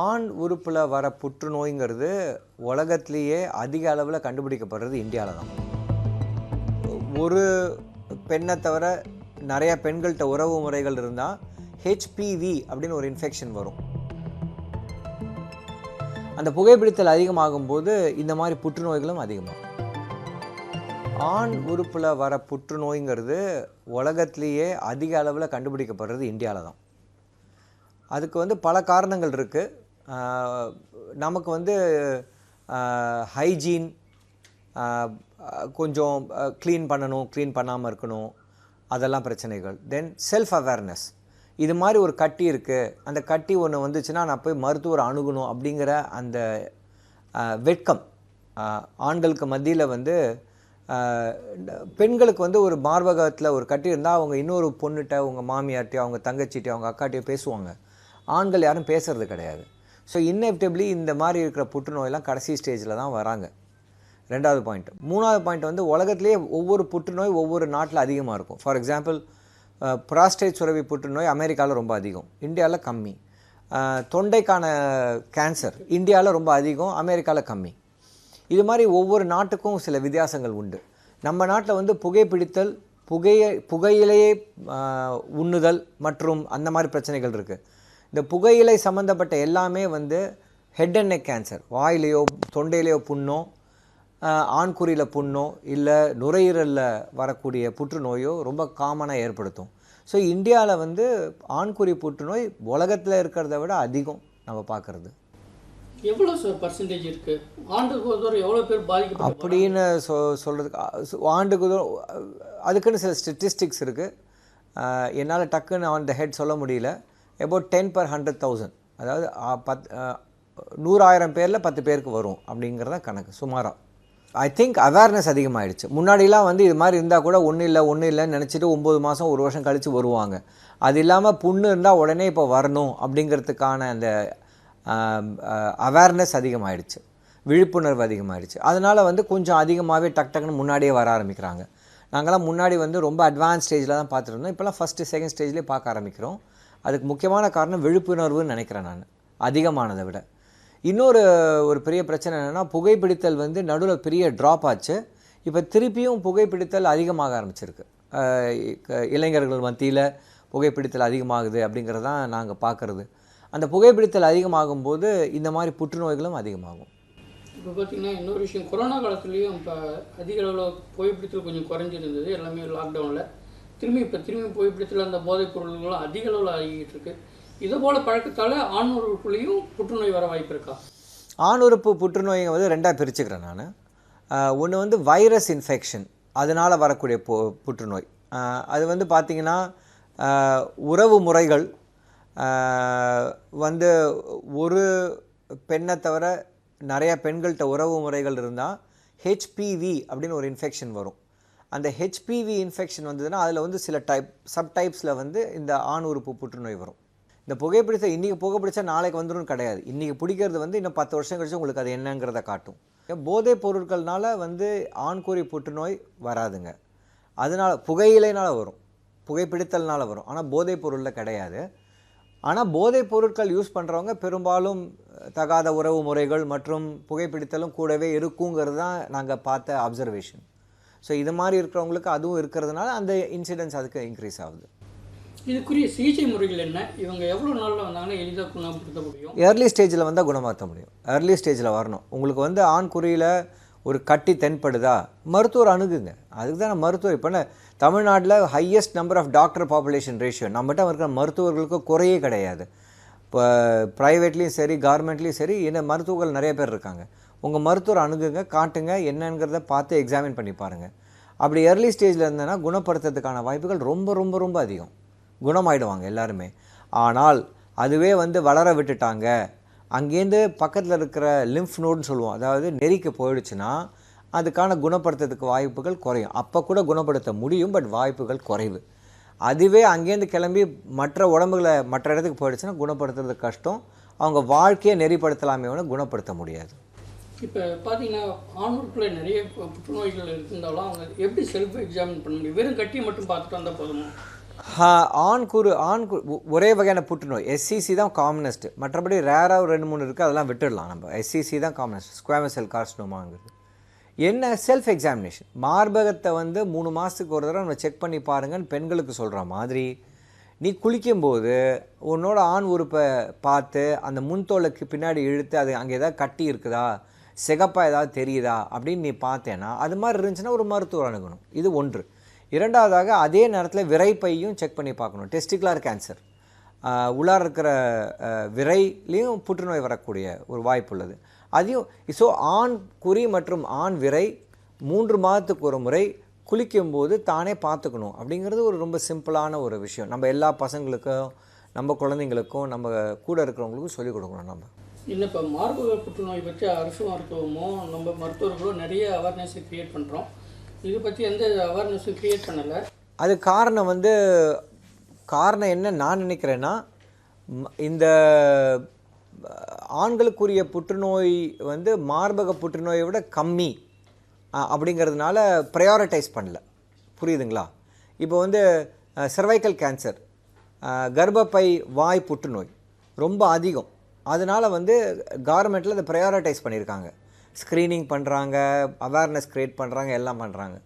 ஆண் உறுப்பில் வர புற்றுநோய்ங்கிறது உலகத்திலேயே அதிக அளவில் கண்டுபிடிக்கப்படுறது இந்தியாவில் தான் ஒரு பெண்ணை தவிர நிறையா பெண்கள்கிட்ட உறவு முறைகள் இருந்தால் ஹெச்பிவி அப்படின்னு ஒரு இன்ஃபெக்ஷன் வரும். அந்த புகைப்பிடித்தல் அதிகமாகும் போது இந்த மாதிரி புற்றுநோய்களும் அதிகமாகும். ஆண் உறுப்பில் வர புற்றுநோய்ங்கிறது உலகத்திலேயே அதிக அளவில் கண்டுபிடிக்கப்படுறது இந்தியாவில் தான் அதுக்கு வந்து பல காரணங்கள் இருக்குது நமக்கு வந்து ஹைஜீன் கொஞ்சம் க்ளீன் பண்ணணும் க்ளீன் பண்ணாமல் இருக்கணும். அதெல்லாம் பிரச்சனைகள். தென் செல்ஃப் அவேர்னஸ் இது மாதிரி ஒரு கட்டி இருக்குது அந்த கட்டி ஒன்று வந்துச்சுன்னா நான் போய் மருத்துவர் அணுகணும் அப்படிங்கிற அந்த வெட்கம். ஆண்களுக்கு மத்தியில் வந்து பெண்களுக்கு வந்து ஒரு மார்பகத்தில் ஒரு கட்டி இருந்தால் அவங்க இன்னொரு பொண்ணுகிட்ட அவங்க மாமியார்ட்டையோ அவங்க தங்கச்சிட்டையோ அவங்க அக்காட்டையோ பேசுவாங்க. ஆண்கள் யாரும் பேசுறது கிடையாது. ஸோ இன்னெவிட்டபிளி இந்த மாதிரி இருக்கிற புற்றுநோயெல்லாம் கடைசி ஸ்டேஜில் தான் வராங்க. ரெண்டாவது பாயிண்ட் மூணாவது பாயிண்ட் வந்து உலகத்துலேயே ஒவ்வொரு புற்றுநோய் ஒவ்வொரு நாட்டில் அதிகமாக இருக்கும். ஃபார் எக்ஸாம்பிள் ப்ராஸ்டேட் சுரவி புற்றுநோய் அமெரிக்காவில் ரொம்ப அதிகம். இந்தியாவில் கம்மி. தொண்டைக்கான கேன்சர் இந்தியாவில் ரொம்ப அதிகம் அமெரிக்காவில் கம்மி. இது மாதிரி ஒவ்வொரு நாட்டுக்கும் சில வித்தியாசங்கள் உண்டு. நம்ம நாட்டில் வந்து புகைப்பிடித்தல் புகைய புகையிலேயே உண்ணுதல் மற்றும் அந்த மாதிரி பிரச்சனைகள் இருக்குது இந்த புகையிலை சம்மந்தப்பட்ட எல்லாமே வந்து ஹெட் அண்ட் நெக் கேன்சர் வாயிலையோ தொண்டையிலையோ புண்ணோ ஆண்குறியில் புண்ணோ இல்லை நுரையீரலில் வரக்கூடிய புற்றுநோயோ ரொம்ப காமனாக ஏற்படுத்தும். ஸோ இந்தியாவில் வந்து ஆண்குறி புற்றுநோய் உலகத்தில் இருக்கிறத விட அதிகம் நம்ம பார்க்குறது. எவ்வளோ சார் பர்சன்டேஜ் இருக்கு? ஆண்டுக்கு தடவை எவ்வளோ பேர் பாதிக்கப்பட்டு அப்படின்னு சொ சொல்கிறதுக்கு ஆண்டுக்கு ஒரு- அதுக்குன்னு சில ஸ்டட்டிஸ்டிக்ஸ் இருக்குது என்னால் டக்குன்னு ஆன் த ஹெட் சொல்ல முடியல. About ten per hundred thousand அதாவது பத் நூறாயிரம் பேரில் பத்து பேருக்கு வரும் அப்படிங்கிறத கணக்கு சுமாராக ஐ திங்க் அவேர்னஸ் அதிகமாகிடுச்சு முன்னாடிலாம் வந்து இது மாதிரி இருந்தால் கூட ஒன்றும் இல்லை ஒன்றும் இல்லைன்னு நினச்சிட்டு ஒம்பது மாதம் ஒரு வருஷம் கழித்து வருவாங்க. அது இல்லாமல் புண்ணு இருந்தால் உடனே இப்போ வரணும் அப்படிங்கிறதுக்கான அந்த அவேர்னஸ் அதிகமாகிடுச்சு விழிப்புணர்வு அதிகமாகிடுச்சு அதனால் வந்து கொஞ்சம் அதிகமாகவே டக் டக்குன்னு முன்னாடியே வர ஆரம்பிக்கிறாங்க. நாங்களாம் முன்னாடி வந்து ரொம்ப அட்வான்ஸ் ஸ்டேஜில் தான் பார்த்துருந்தோம் இப்போலாம் ஃபஸ்ட்டு செகண்ட் ஸ்டேஜ்லேயே பார்க்க ஆரம்பிக்கிறோம். அதுக்கு முக்கியமான காரணம் விழிப்புணர்வுன்னு நினைக்கிறேன் நான். அதிகமானதை விட. இன்னொரு ஒரு பெரிய பிரச்சனை என்னென்னா புகைப்பிடித்தல் வந்து நடுவில் பெரிய ட்ராப் ஆச்சு. இப்போ திருப்பியும் புகைப்பிடித்தல் அதிகமாக ஆரம்பிச்சிருக்கு. இளைஞர்கள் மத்தியில் புகைப்பிடித்தல் அதிகமாகுது அப்படிங்கிறது தான் நாங்கள் பார்க்குறது அந்த புகைப்பிடித்தல் அதிகமாகும் போது இந்த மாதிரி புற்றுநோய்களும் அதிகமாகும். இப்போ பார்த்தீங்கன்னா இன்னொரு விஷயம் கொரோனா காலத்துலேயும் இப்போ அதிக அளவில் புகைப்பிடித்தல் கொஞ்சம் குறைஞ்சிருந்தது. எல்லாமே லாக்டவுனில் திரும்பி இப்போ திரும்பி புகைப்பிடித்தல் அந்த போதைப் பொருள்களும் அதிக அளவில் ஆகிட்டு இருக்கு. இது போல பழக்கத்தால் ஆண்களுக்குள்ளேயும் புற்றுநோய் வர வாய்ப்பு இருக்கா? ஆணுறுப்பு புற்றுநோயை வந்து ரெண்டாக பிரிச்சுக்கிறேன் நான். ஒன்று வந்து வைரஸ் இன்ஃபெக்ஷன் அதனால் வரக்கூடிய பு புற்றுநோய். அது வந்து பார்த்திங்கன்னா உறவு முறைகள் வந்து ஒரு பெண்ணை தவிர நிறையா பெண்கள்கிட்ட உறவு முறைகள் இருந்தால் ஹெச்பிவி அப்படின்னு ஒரு இன்ஃபெக்ஷன் வரும். அந்த ஹெச்பிவி இன்ஃபெக்ஷன் வந்ததுன்னா அதில் வந்து சில டைப் சப் டைப்ஸில் வந்து இந்த ஆண் உறுப்பு புற்றுநோய் வரும். இந்த புகைப்பிடித்த இன்றைக்கி புகைப்பிடிச்சா நாளைக்கு வந்துடும் கிடையாது. இன்றைக்கி பிடிக்கிறது வந்து இன்னும் பத்து வருஷம் கழிச்சு உங்களுக்கு அது என்னங்கிறத காட்டும். போதைப் பொருட்கள்னால வந்து ஆண்குறி புற்றுநோய் வராதுங்க. அதனால் புகையிலைனால் வரும். புகைப்பிடித்தல்னால் வரும். ஆனால் போதைப் பொருளில் கிடையாது. ஆனால் போதைப் பொருட்கள் யூஸ் பண்ணுறவங்க பெரும்பாலும் தகாத உறவு முறைகள் மற்றும் புகைப்பிடித்தலும் கூடவே இருக்குங்கிறது தான் நாங்கள் பார்த்த அப்சர்வேஷன் ஸோ இது மாதிரி இருக்கிறவங்களுக்கு அதுவும் இருக்கிறதுனால அந்த இன்சிடென்ட்ஸ் அதுக்கு இன்க்ரீஸ் ஆகுது. இதுக்குரிய சிகிச்சை முறைகள் என்ன? இவங்க எவ்வளோ நாளில் வந்தாங்கன்னா எளிதாக குணப்படுத்த முடியும்? ஏர்லி ஸ்டேஜில் வந்தால் குணமாற்ற முடியும். ஏர்லி ஸ்டேஜில் வரணும். உங்களுக்கு வந்து ஆண் குறியில் ஒரு கட்டி தென்படுதா? மருத்துவர் அணுகுங்க. அதுக்கு தான் மருத்துவர் இப்போ தமிழ்நாட்டில் highest number of doctor population ratio நம்மகிட்ட இருக்கிற மருத்துவர்களுக்கு குறையே கிடையாது. இப்போ ப்ரைவேட்லேயும் சரி கவர்மெண்ட்லேயும் சரி என்ன மருத்துவர்கள் நிறைய பேர் இருக்காங்க. உங்கள் மருத்துவர் அணுகுங்க காட்டுங்க என்னங்கிறத பார்த்து எக்ஸாமின் பண்ணி பாருங்கள் அப்படி ஏர்லி ஸ்டேஜில் இருந்தேன்னா குணப்படுத்துறதுக்கான வாய்ப்புகள் ரொம்ப ரொம்ப ரொம்ப அதிகம். குணமாயிடுவாங்க எல்லாருமே. ஆனால் அதுவே வந்து வளர விட்டுட்டாங்க. அங்கேருந்து பக்கத்தில் இருக்கிற லிம்ஃப் நோடுன்னு சொல்லுவோம். அதாவது நெறிக்கு போயிடுச்சுன்னா அதுக்கான குணப்படுத்துறதுக்கு வாய்ப்புகள் குறையும். அப்போ கூட குணப்படுத்த முடியும் பட் வாய்ப்புகள் குறைவு. அதுவே அங்கேருந்து கிளம்பி மற்ற உடம்புகளை மற்ற இடத்துக்கு போயிடுச்சுன்னா குணப்படுத்துறது கஷ்டம். அவங்க வாழ்க்கையை நெறிப்படுத்தலாமே ஒன்று குணப்படுத்த முடியாது. இப்போ பார்த்தீங்கன்னா ஆணுக்குள்ளே நிறைய புற்றுநோய்கள் இருந்தாலும் அவங்க எப்படி செல்ஃப் எக்ஸாமின் பண்ண முடியும்? வெறும் கட்டியை மட்டும் பார்த்துட்டு வந்தால் போதுமா? ஆண் குறு ஆண் குரு ஒரே வகையான புற்றுநோய். எஸ்சிசி தான் காமனஸ்ட் மற்றபடி ரேராக ஒரு ரெண்டு மூணு இருக்குது அதெல்லாம் விட்டுடலாம் நம்ம. எஸ்சிசி தான் காமனஸ்ட் ஸ்குவாமஸ் செல் கார்சினோமாங்கிறது என்ன செல்ஃப் எக்ஸாமினேஷன் மார்பகத்தை வந்து மூணு மாதத்துக்கு ஒரு தடவை நம்ம செக் பண்ணி பாருங்கன்னு பெண்களுக்கு சொல்கிற மாதிரி நீ குளிக்கும்போது உன்னோட ஆண் உறுப்பை பார்த்து அந்த முன்தோலுக்கு பின்னாடி இழுத்து அது அங்கே எதாவது கட்டி இருக்குதா? சிகப்பாக ஏதாவது தெரியுதா அப்படின்னு நீ பார்த்தேன்னா அது மாதிரி இருந்துச்சுன்னா ஒரு மருத்துவர் அணுகணும். இது ஒன்று. இரண்டாவதாக அதே நேரத்தில் விரைப்பையும் செக் பண்ணி பார்க்கணும். டெஸ்டிகுலார் கேன்சர் உள்ளார் இருக்கிற விரைலையும் புற்றுநோய் வரக்கூடிய ஒரு வாய்ப்பு உள்ளது. அதையும் ஸோ ஆண் குறி மற்றும் ஆண் விரை மூன்று மாதத்துக்கு ஒரு முறை குளிக்கும்போது தானே பார்த்துக்கணும் அப்படிங்கிறது ஒரு ரொம்ப சிம்பிளான ஒரு விஷயம். நம்ம எல்லா பசங்களுக்கும் நம்ம குழந்தைங்களுக்கும் நம்ம கூட இருக்கிறவங்களுக்கும் சொல்லிக் கொடுக்கணும் நம்ம. இல்லை இப்போ மார்பக புற்றுநோய் பற்றி அரசு மருத்துவமோ நம்ம மருத்துவர்களும் நிறைய அவேர்னஸ் கிரியேட் பண்ணுறோம் இது பற்றி எந்த அவேர்னஸும் கிரியேட் பண்ணலை. அது காரணம் வந்து காரணம் என்ன நான் நினைக்கிறேன்னா இந்த ஆண்களுக்குரிய புற்றுநோய் வந்து மார்பக புற்றுநோயை விட கம்மி அப்படிங்கிறதுனால ப்ரையாரிட்டைஸ் பண்ணல. புரியுதுங்களா? இப்போ வந்து சர்வைக்கல் கேன்சர் கர்ப்பப்பை வாய் புற்றுநோய் ரொம்ப அதிகம். அதனால் வந்து கவர்மெண்ட்டில் அதை ப்ரையாரிட்டைஸ் பண்ணியிருக்காங்க. ஸ்க்ரீனிங் பண்ணுறாங்க அவேர்னஸ் க்ரியேட் பண்ணுறாங்க எல்லாம் பண்ணுறாங்க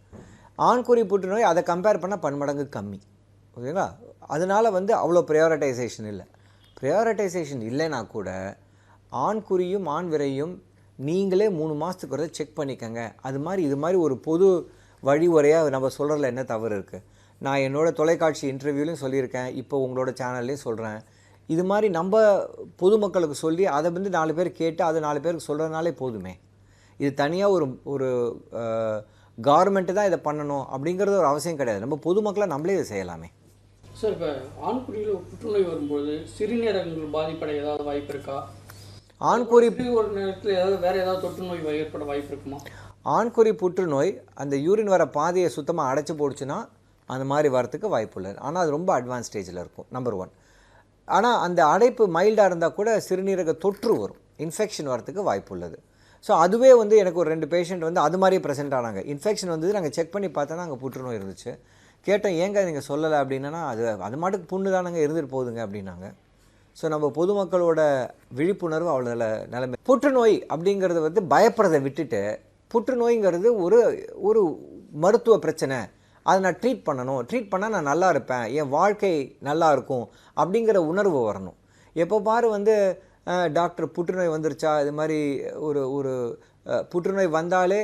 ஆண்குறி புற்றுநோய் அதை கம்பேர் பண்ணால் பன்மடங்கு கம்மி. ஓகேங்களா? அதனால வந்து அவ்வளோ ப்ரையாரிட்டைசேஷன் இல்லை. ப்ரையாரிட்டைசேஷன் இல்லைன்னா கூட ஆண் குறியும் ஆண் விரையும் நீங்களே மூணு மாதத்துக்கு ஒரு செக் பண்ணிக்கங்க. அது மாதிரி இது மாதிரி ஒரு பொது வழிமுறையாக நம்ம சொல்கிறதுல என்ன தவறு இருக்குது நான் என்னோடய தொலைக்காட்சி இன்டர்வியூலையும் சொல்லியிருக்கேன். இப்போ உங்களோட சேனல்லையும் சொல்கிறேன் இது மாதிரி நம்ம பொதுமக்களுக்கு சொல்லி அதை வந்து நாலு பேர் கேட்டு அதை நாலு பேருக்கு சொல்கிறதுனாலே போதுமே. இது தனியாக ஒரு ஒரு கவர்மெண்ட்டு தான் இதை பண்ணணும் அப்படிங்கிறது ஒரு அவசியம் கிடையாது. நம்ம பொதுமக்களை நம்மளே இதை செய்யலாமே. சார் இப்போ ஆண்குறியில் புற்றுநோய் வரும்போது சிறுநீரகங்கள் பாதிப்படைய ஏதாவது வாய்ப்பு இருக்கா? ஆண்குறி ஒரு நேரத்தில் ஏதாவது வேறு ஏதாவது தொற்று நோய் ஏற்பட வாய்ப்பு இருக்குமா? ஆண்குறி புற்றுநோய் அந்த யூரின் வர பாதையை சுத்தமாக அடைச்சி போடுச்சுன்னா அந்த மாதிரி வரத்துக்கு வாய்ப்பு இல்லை ஆனால் அது ரொம்ப அட்வான்ஸ் ஸ்டேஜில் இருக்கும் நம்பர் ஒன் ஆனால் அந்த அடைப்பு மைல்டாக இருந்தால் கூட சிறுநீரக தொற்று வரும். இன்ஃபெக்ஷன் வரத்துக்கு வாய்ப்பு உள்ளது. ஸோ அதுவே வந்து எனக்கு ஒரு ரெண்டு பேஷண்ட் வந்து அது மாதிரி ப்ரெசென்ட் ஆனாங்க. இன்ஃபெக்ஷன் வந்தது நாங்கள் செக் பண்ணி பார்த்தோன்னா அங்கே புற்றுநோய் இருந்துச்சு. கேட்டோம் ஏங்க நீங்கள் சொல்லலை அப்படின்னா அது அது மாட்டுக்கு புண்ணு தானங்க இருந்துட்டு போகுதுங்க அப்படின்னாங்க. ஸோ நம்ம பொதுமக்களோட விழிப்புணர்வு அவ்வளோ நிலைமை. புற்றுநோய் அப்படிங்கிறத வந்து பயப்படுறதை விட்டுட்டு புற்றுநோய்ங்கிறது ஒரு ஒரு மருத்துவ பிரச்சனை. அதை நான் ட்ரீட் பண்ணணும். ட்ரீட் பண்ணால் நான் நல்லா இருப்பேன். என் வாழ்க்கை நல்லா இருக்கும் அப்படிங்கிற உணர்வு வரணும். எப்போ பாரு வந்து டாக்டர் புற்றுநோய் வந்துருச்சா? இது மாதிரி ஒரு ஒரு புற்றுநோய் வந்தாலே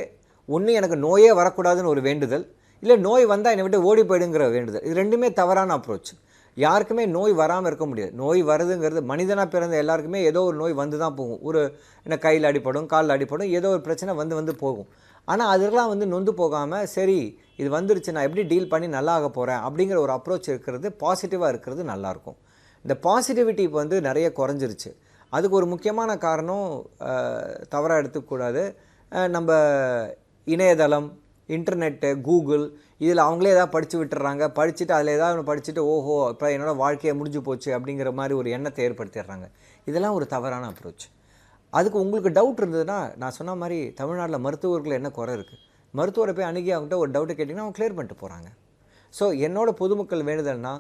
ஒன்று எனக்கு நோயே வரக்கூடாதுன்னு ஒரு வேண்டுதல். இல்லை நோய் வந்தால் என்னை விட்டு ஓடி போயிடுங்கிற வேண்டுதல். இது ரெண்டுமே தவறான அப்ரோச் யாருக்குமே நோய் வராமல் இருக்க முடியாது. நோய் வருதுங்கிறது மனிதனாக பிறந்த எல்லாருக்குமே ஏதோ ஒரு நோய் வந்து தான் போகும். ஒரு என்ன கையில் அடிப்படும் காலில் அடிப்படும் ஏதோ ஒரு பிரச்சனை வந்து வந்து போகும். ஆனால் அதெல்லாம் வந்து நொந்து போகாமல் சரி இது வந்துருச்சு நான் எப்படி டீல் பண்ணி நல்லா ஆக போகிறேன் அப்படிங்கிற ஒரு அப்ரோச் இருக்கிறது பாசிட்டிவாக இருக்கிறது நல்லாயிருக்கும் இந்த பாசிட்டிவிட்டி இப்போ வந்து நிறைய குறைஞ்சிருச்சு. அதுக்கு ஒரு முக்கியமான காரணம் தவறாக எடுத்துக்கூடாது நம்ம இணையதளம் இன்டர்நெட்டு கூகுள் இதில் அவங்களே ஏதாவது படித்து விட்டுறாங்க. படிச்சுட்டு அதில் ஏதாவது ஒன்று படிச்சுட்டு ஓஹோ இப்போ என்னோடய வாழ்க்கையை முடிஞ்சு போச்சு அப்படிங்கிற மாதிரி ஒரு எண்ணத்தை ஏற்படுத்திடுறாங்க. இதெல்லாம் ஒரு தவறான அப்ரோச் அதுக்கு உங்களுக்கு டவுட் இருந்ததுன்னா நான் சொன்ன மாதிரி தமிழ்நாட்டில் மருத்துவர்கள் என்ன குறை இருக்குது மருத்துவரை போய் அணுகி அவங்ககிட்ட ஒரு டவுட்டை கேட்டிங்கன்னா அவங்க கிளியர் பண்ணிட்டு போகிறாங்க ஸோ என்னோட பொதுமக்கள் வேண்டுதல்னா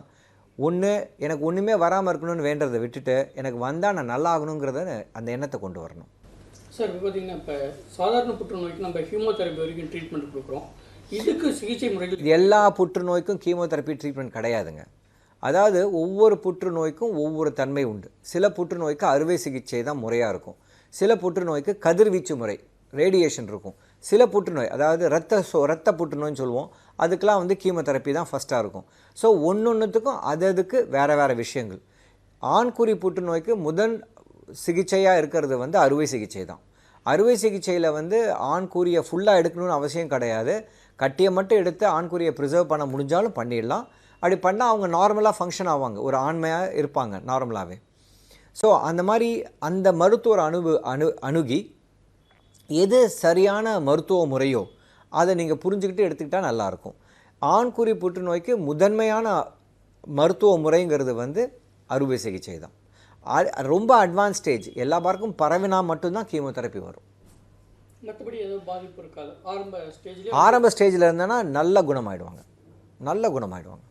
ஒன்று எனக்கு ஒன்றுமே வராமல் இருக்கணும்னு வேண்டதை விட்டுட்டு எனக்கு வந்தால் நான் நல்லா ஆகணுங்கிறத அந்த எண்ணத்தை கொண்டு வரணும். சார் இப்போ பார்த்தீங்கன்னா இப்போ சாதாரண புற்றுநோய்க்கு நம்ம ஹியூமோதெரபி வரைக்கும் ட்ரீட்மெண்ட் கொடுக்குறோம். இதுக்கு சிகிச்சை முறைகள் இது எல்லா புற்றுநோய்க்கும் கீமோதெரப்பி ட்ரீட்மெண்ட் கிடையாதுங்க. அதாவது ஒவ்வொரு புற்றுநோய்க்கும் ஒவ்வொரு தன்மை உண்டு. சில புற்றுநோய்க்கு அறுவை சிகிச்சை தான் முறையாக இருக்கும். சில புற்றுநோய்க்கு கதிர்வீச்சு முறை ரேடியேஷன் இருக்கும். சில புற்றுநோய் அதாவது ரத்த சோ ரத்த புற்றுநோய்னு சொல்லுவோம். அதுக்கெலாம் வந்து கீமோதெரப்பி தான் ஃபஸ்ட்டாக இருக்கும். ஸோ ஒன்றொன்றுத்துக்கும் அது அதுக்கு வேறு வேறு விஷயங்கள். ஆண்குறி புற்றுநோய்க்கு முதன் சிகிச்சையாக இருக்கிறது வந்து அறுவை சிகிச்சை தான். அறுவை சிகிச்சையில் வந்து ஆண்குறியை ஃபுல்லாக எடுக்கணும்னு அவசியம் கிடையாது. கட்டியை மட்டும் எடுத்து ஆண்குறியை ப்ரிசர்வ் பண்ண முடிஞ்சாலும் பண்ணிடலாம். அப்படி பண்ணால் அவங்க நார்மலாக ஃபங்க்ஷன் ஆவாங்க. ஒரு ஆண்மையாக இருப்பாங்க நார்மலாகவே ஸோ அந்த மாதிரி அந்த மருத்துவர் அணுகு அணு அணுகி எது சரியான மருத்துவ முறையோ அதை நீங்கள் புரிஞ்சுக்கிட்டு எடுத்துக்கிட்டால் நல்லாயிருக்கும் ஆண்குறி புற்றுநோய்க்கு முதன்மையான மருத்துவ முறைங்கிறது வந்து அறுவை சிகிச்சை தான். ரொம்ப அட்வான்ஸ் ஸ்டேஜ் எல்லா பார்க்கும் பரவினா மட்டும்தான் கீமோதெரப்பி வரும். ஆரம்ப ஸ்டேஜில் இருந்தேன்னா நல்ல குணமாயிடுவாங்க. நல்ல குணமாயிடுவாங்க.